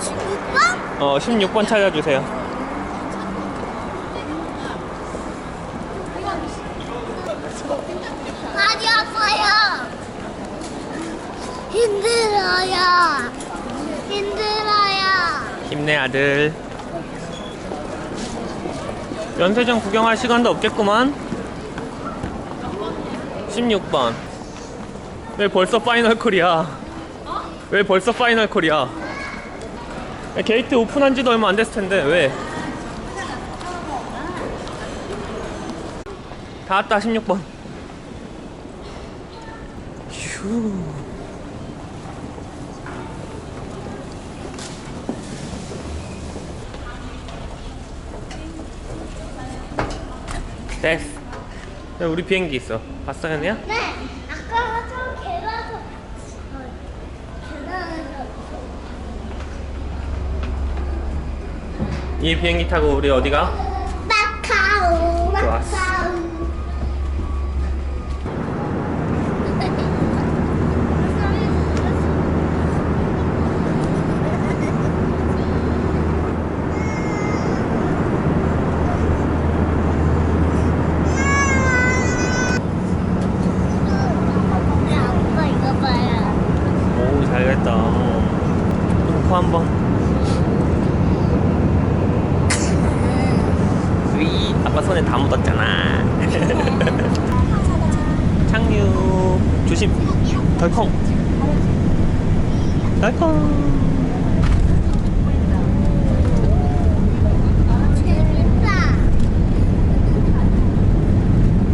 16번? 어 16번 찾아주세요 많이 왔어요. 힘들어요. 힘들어요. 힘내 아들 연세전 구경할 시간도 없겠구만 16번 왜 벌써 파이널 콜이야 왜 벌써 파이널 콜이야 게이트 오픈한 지도 얼마 안 됐을 텐데 왜? 다 왔다 16번 휴 됐어 우리 비행기 있어 봤어 현이야? 네. 아까 저 계단에서 어, 계단에서 이 비행기 타고 우리 어디 가? 마카오 좋았어. 마카오. 네, 아빠 이거 봐요. 오 잘했다 코 한번 위 아빠 손에 다 묻었잖아 착륙 조심 덜컹 덜컹.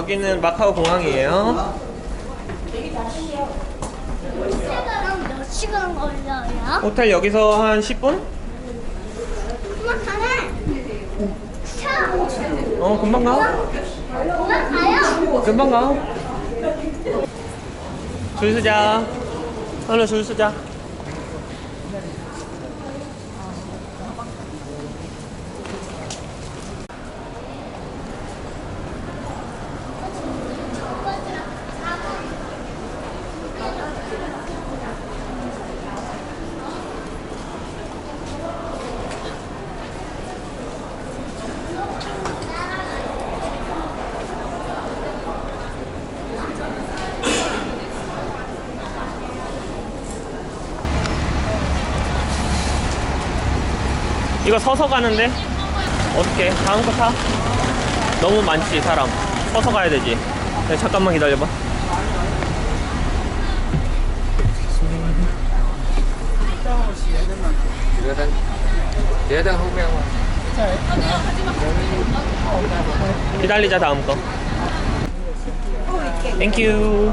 여기는 마카오 공항이에요 몇 시간 걸려요? 호텔 여기서 한 10분? 엄마 가네. 차. 어 금방 가 엄마 가요. 금방 가. 줄 서자. 하나 줄 서자. 이거 서서 가는데? 어떻게 다음 거 타? 너무 많지 사람. 서서 가야 되지. 야, 잠깐만 기다려봐. 기다리자 다음 거. 땡큐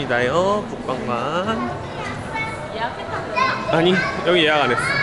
음, 여기입니다요. 북방관. 아니, 여기 예약 안 했어.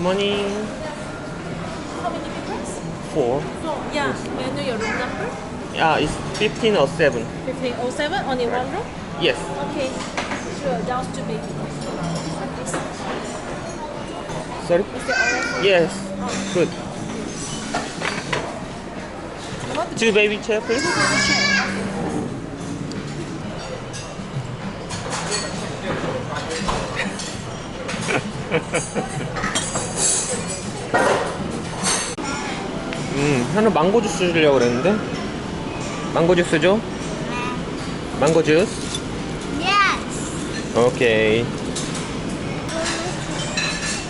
morning. How many people? Four. Four, yeah. May I know your room number? Yeah, it's fifteen or seven. 1507. 1507, only right. one room? Yes. Okay, sure, down to big. Sorry? Right? Yes, oh. good. Two baby chair, please. Two baby chair. 하나 망고 주스 주려고 그랬는데. 망고 주스 줘? 망고 주스? Yes. 오케이.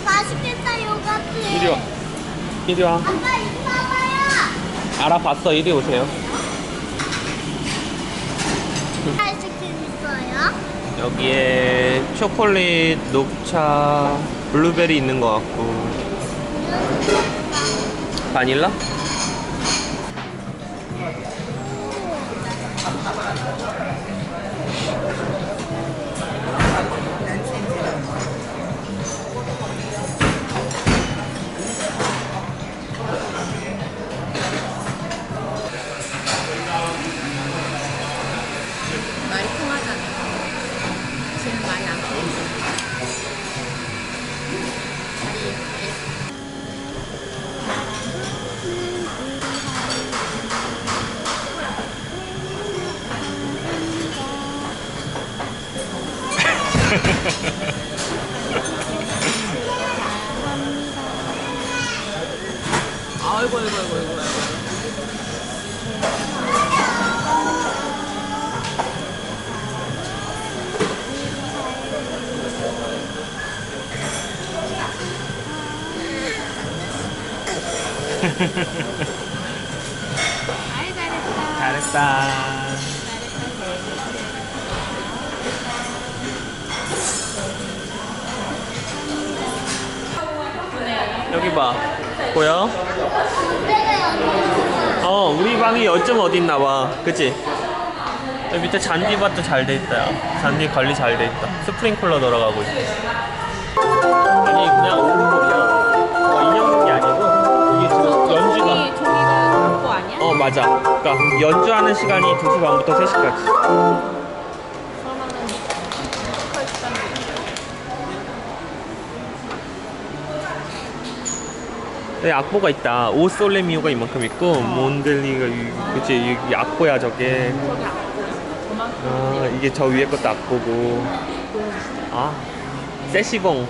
맛있겠다 요거트. 이리 와. 이리 와. 아빠 이리 와봐요. 알아봤어. 이리 오세요. 아이스크림 있어요? 여기에 초콜릿, 녹차, 블루베리 있는 것 같고 바닐라? 아이고, 아이고, 아이고, 아이고. 아이고. 잘했다. 여기 봐. 보여? 어, 우리 방이 어디 있나 봐. 그치? 여기 밑에 잔디밭도 잘 돼 있다. 야. 잔디 관리 잘 돼 있다. 스프링클러 들어가고 있어. 아니, 그냥 오르골이야. 어, 인형 게 아니고, 이게 지금 연주가. 종이, 종이가 그거 아니야? 어 맞아 그러니까 연주하는 시간이 2시 반부터 3시까지 그러면은 네, 악보가 있다 오솔레미오가 이만큼 있고 몬델리가 이- 그치 이 악보야 저게 저기. 그만큼. 아 이게 저 위에 것도 악보고 아 세시봉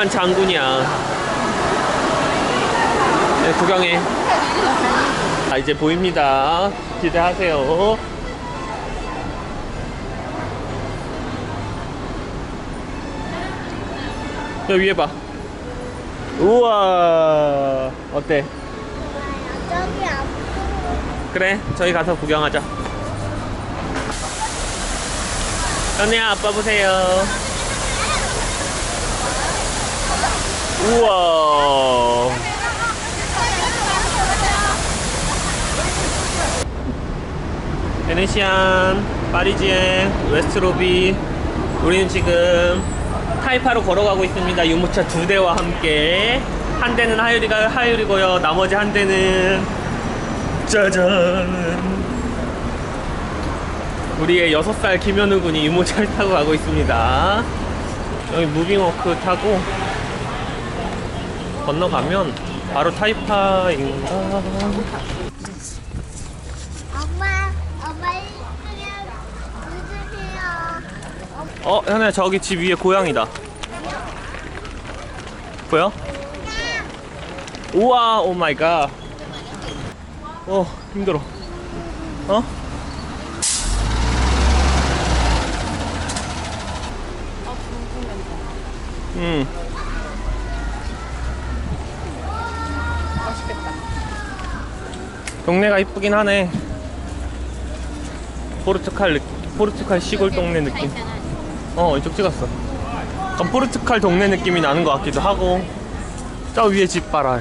유명한 장군이야. 네, 구경해. 아 이제 보입니다. 기대하세요. 저 위에 봐. 우와. 어때? 저기. 그래 저희 가서 구경하자. 현우야 아빠 보세요 우와. 베네시안, 파리지엔, 웨스트로비. 우리는 지금 타이파로 걸어가고 있습니다. 유모차 두 대와 함께. 한 대는 하유리가 하유리고요. 나머지 한 대는 짜잔. 우리의 6살 김현우 군이 유모차를 타고 가고 있습니다. 여기 무빙워크 타고 건너가면 바로 타이파인가 엄마, 엄마 주세요. 어 현우야 저기 집 위에 고양이다 보여? 우와 오 마이 갓. 어 힘들어. 어? 음. 동네가 이쁘긴 하네. 포르투갈 느, 포르투갈 시골 동네 느낌. 어 이쪽 찍었어. 약간 포르투갈 동네 느낌이 나는 것 같기도 하고. 저 위에 집 봐라.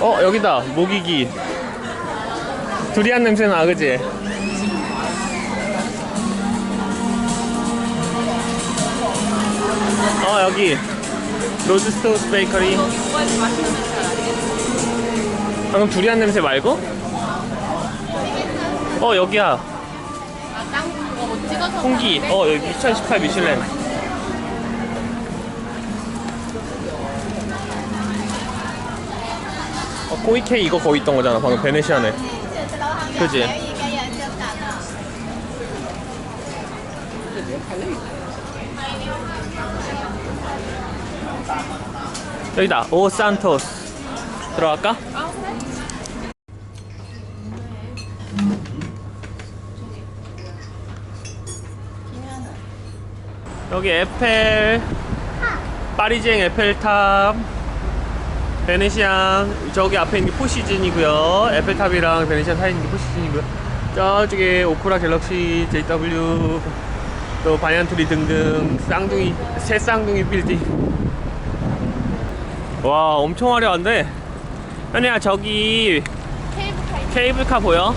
어 여기다 모기기. 두리안 냄새 나 그지? 어 여기 로드스토스 베이커리. 방금 두리안 냄새 말고? 어 여기야 아, 홍기? 어 여기 2018 미슐랭 어 코이케 이거 거기 있던 거잖아 방금 베네시아네 그지? 여기다 오 산토스. 들어갈까? 여기 에펠 파리쟁 에펠탑 베네시안 저기 앞에 있는 게 포시즌이고요. 에펠탑이랑 베네시안 사이에 있는 게 포시즌이고요. 저쪽에 오프라 갤럭시 JW 또 바이안트리 등등 쌍둥이 새 쌍둥이 빌딩 와 엄청 화려한데 현이야 저기 케이블카 보여?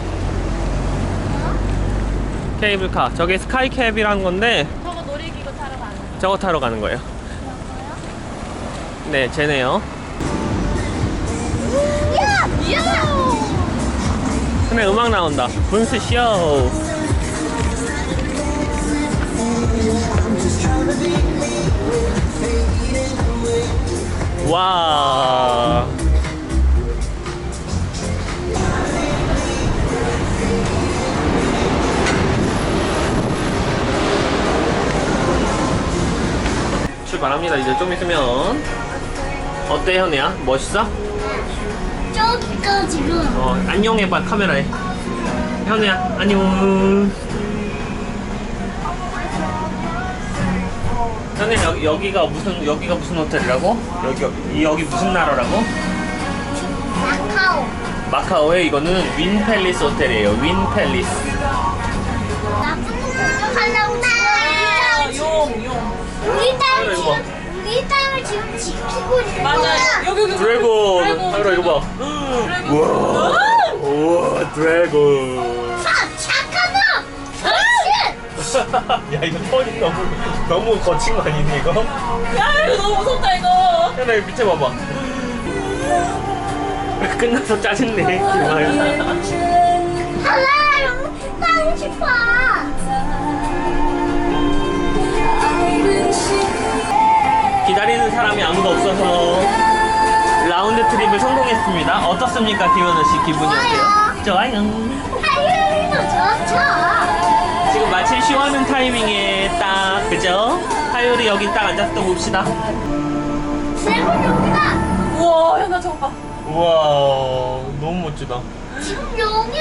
케이블카 저게 스카이캡이라는 건데 저거 놀이기구 타러 가는 거. 저거 타러 가는 거예요. 네, 쟤네요. 야! 야! 근데 음악 나온다. 분수 쇼. 와. 출발합니다. 이제 좀 있으면 어때 현우야? 멋있어? 저기까지 지금 어 안녕해봐 카메라에 현우야 안녕 현우야 여기, 여기가 무슨 여기가 무슨 호텔이라고? 여기 이 여기 무슨 나라라고? 마카오 마카오의 이거는 윈 팰리스 호텔이에요 윈 팰리스 나쁜 놈 공격하려고 아, 지금 용, 용. 우리 이거 봐. 지금 우리 땅을 지금 지키고 있는 맞아. 거야 여기, 여기. 드래곤 드래곤. 하루 이거 봐 드래곤. 우와 우와 드래곤 야 이거 털이 너무 너무 거친 거 아니니 이거? 야, 이거 너무 무섭다, 이거. 현아 여기 밑에 봐봐 끝나서 짜증내 싶어 기다리는 사람이 아무도 없어서 라운드 트립을 성공했습니다. 어떻습니까, 김현우 씨 기분이 어때요? 좋아요. 하율이도 좋죠 마침 쉬어하는 타이밍에 딱 그죠? 하율이 여기 딱 앉아서 또 봅시다. 세븐 여기다 우와, 현아 저거 봐. 우와 너무 멋지다. 지금 여기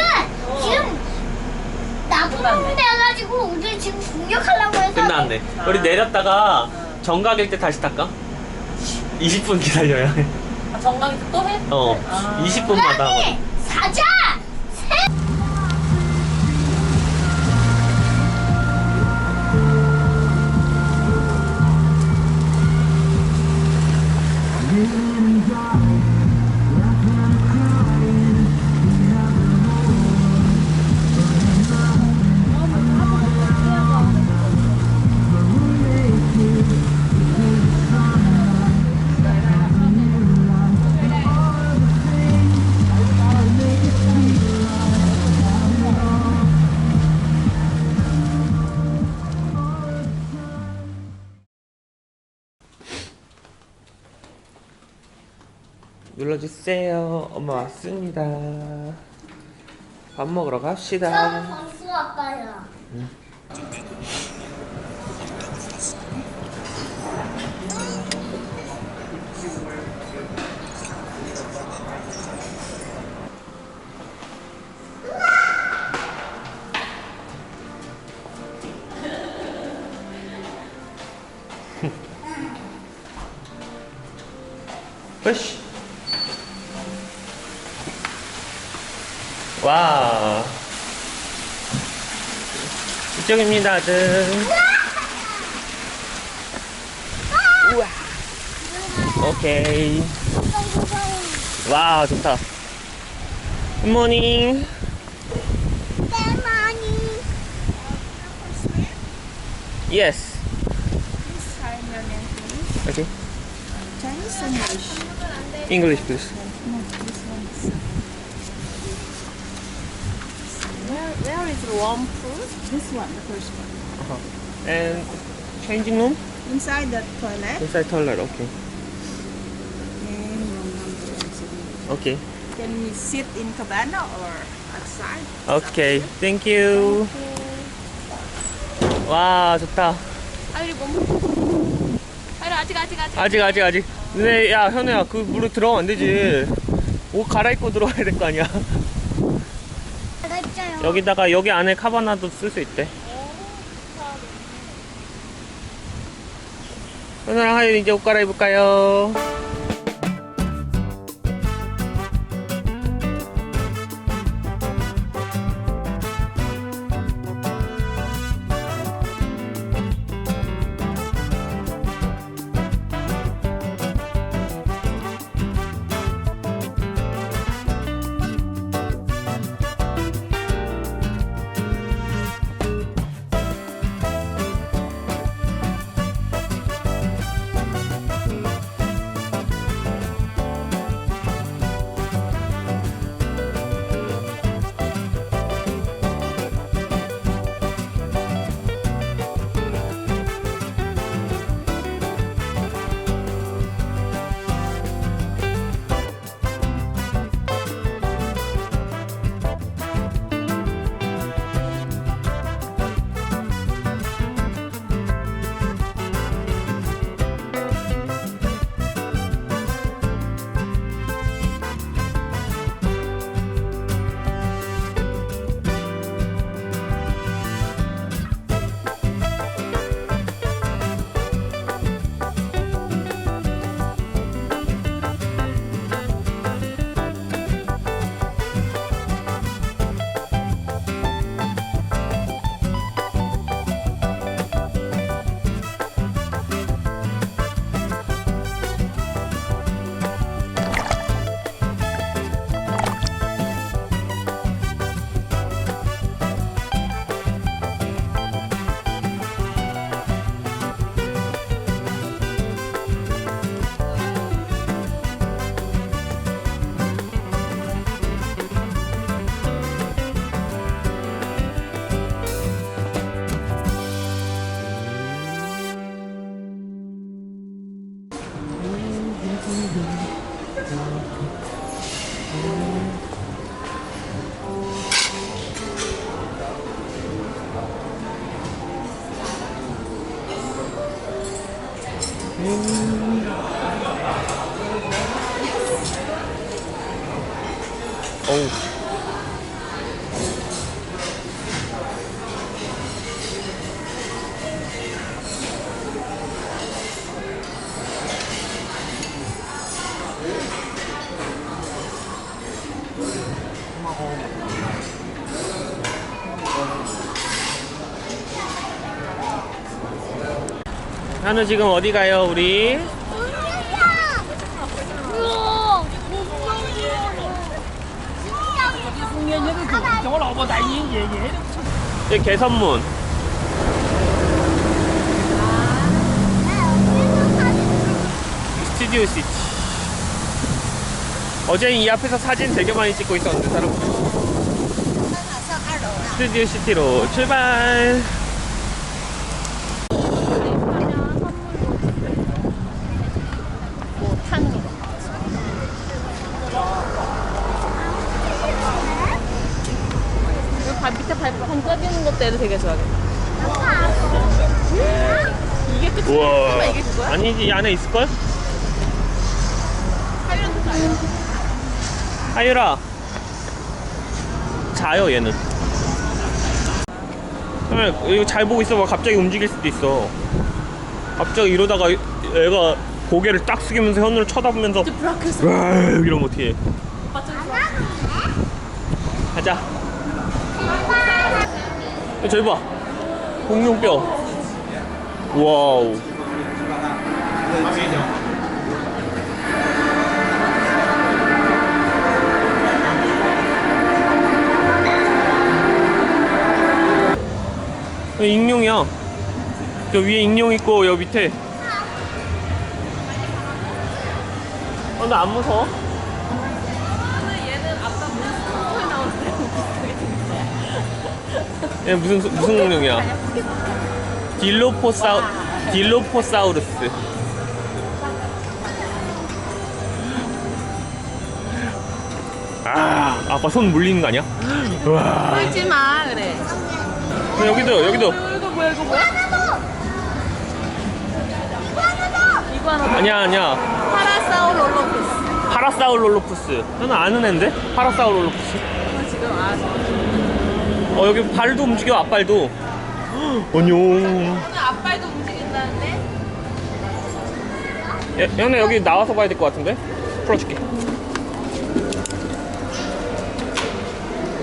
지금 나쁜 놈 돼가지고 우리 지금 공격하려고 해서 끝났네. 우리 내렸다가 정각일 때 다시 탈까? 20분 기다려야 해. 아, 정강이 또 해? 어, 아. 20분마다 빨리 하거든. 사자 눌러주세요. 엄마 왔습니다. 밥 먹으러 갑시다. 봤어 아빠야. 으씨. 와. 이쪽입니다, 아들. 우와. 오케이. 와, 좋다. 굿모닝. Yes. Sign your name, please. Okay. Chinese English. English, please. No, this one is. Where, where is the warm food? This one, the first one. And changing room? Inside the toilet. Inside toilet, okay. And room number one, seven. Okay. Can we sit in cabana or outside? Okay. Thank you. 와, 좋다. 아유리 몸. 아유리 아직 아직 아직. 아직 아직 아직 근데 야 현우야 그 물에 들어가면 안 되지 옷 갈아입고 들어가야 될 거 아니야. 여기다가 여기 안에 카바나도 쓸 수 있대 현우랑 하윤 이제 옷 갈아입을까요? 어 오늘 지금 어디 가요, 우리? 이 개선문. 스튜디오 시티. 어제 이 앞에서 사진 되게 많이 찍고 있었는데, 사람. 스튜디오 시티로 출발! 얘도 되게 좋아하겠다. 이게 끝이 우와. 설마 이게 그거야? 아니지 이 안에 있을걸? 하이란도 자요. 얘는 그러면 이거 잘 보고 있어봐 갑자기 움직일 수도 있어 갑자기 이러다가 얘가 고개를 딱 숙이면서 현우를 쳐다보면서 브라켓. 와 이러면 오빠 좀 가자 야, 저기 봐. 공룡뼈. 와우. 저 익룡이야. 저 위에 익룡 있고 여기 밑에. 어, 나 안 무서워? 얘 무슨 소- 무슨 공룡이야? 딜로포사우 딜로포사우루스. 아, 아빠 손 물리는 거 아니야? 와. 울지 마 그래. 여기도 여기도 이거 뭐야 이거 뭐야? 이거 하나 더. 아니야 아니야. 파라사우롤로푸스. 파라사우롤로푸스. 나는 아는 앤데 파라사우롤로푸스. 어 여기 발도 움직여 앞발도. 안녕. 오늘 앞발도 움직인다는데? 야, 현애 여기 나와서 봐야 될 것 같은데? 풀어줄게.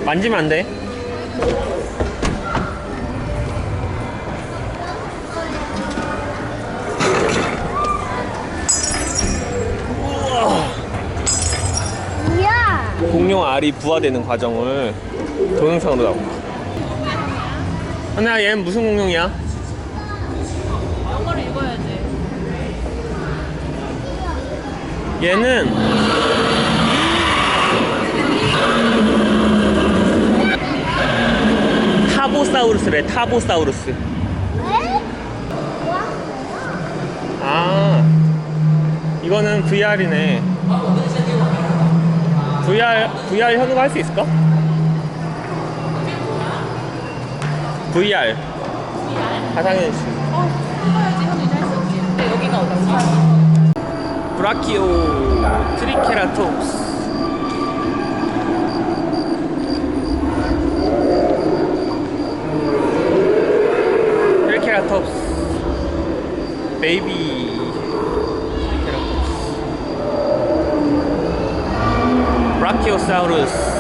만지면 안 돼. 뭐야? 공룡 알이 부화되는 과정을 동영상으로 나온다. 현애야, 얘는 무슨 공룡이야? 영어를 읽어야지. 얘는 타보사우루스래 타보사우루스 에? 아 이거는 VR이네 VR VR 현우가 할 수 있을까? VR 가상현실 어, 해봐야지. 현우 이제 할수 없지. 근데 여기가 어디지? 브라키오 트리케라톱스. 트리케라톱스. 베이비. 트리케라톱스. 브라키오사우루스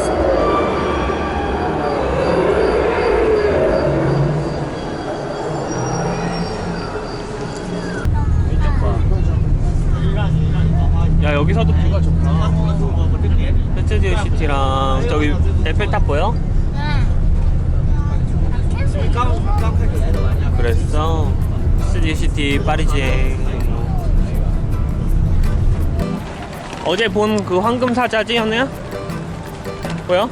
야 여기서도 뷰가 좋다 페트디오 시티랑 저기 에펠탑 보여? 그랬어 스튜디오 시티 파리지에 어제 본 그 황금 사자지 현우야? 보여?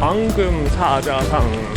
황금 사자상